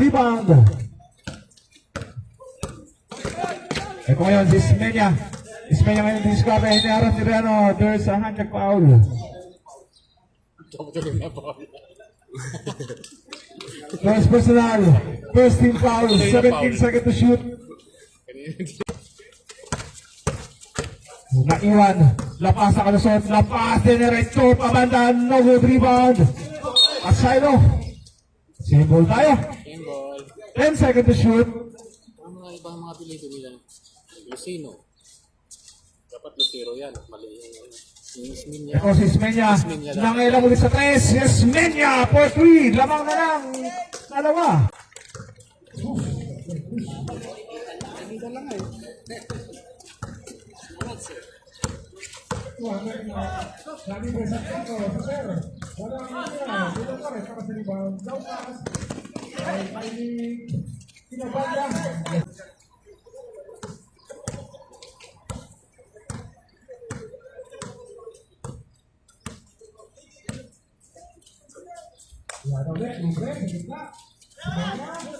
rebound. Ito ngayon, si Smenya. Smenya ngayon discover, hinaharap ni Reno. There's a hand check foul. First personal, first team foul, 17 seconds to shoot. Naiwan, lapas sa kalusot, lapas din ni Recto, pabanda, no good rebound. Same ball tayo. Same ball. 10 seconds to shoot. Ang mga ibang mga Pilipino Lucino. Dapat Lucero yan. Mali yung ano. Ismenya. Ito si Ismenya. Nangailang ulit sa 3. Ismenya for 3. Lamang na lang. Dalawa. Dito lang eh. Sabi ko sa ako, sa pares kami sa rebound. Laukas. Ay, Kylie. Sinabaya. Ya, ulit. Libre. Sige na. Sinabaya.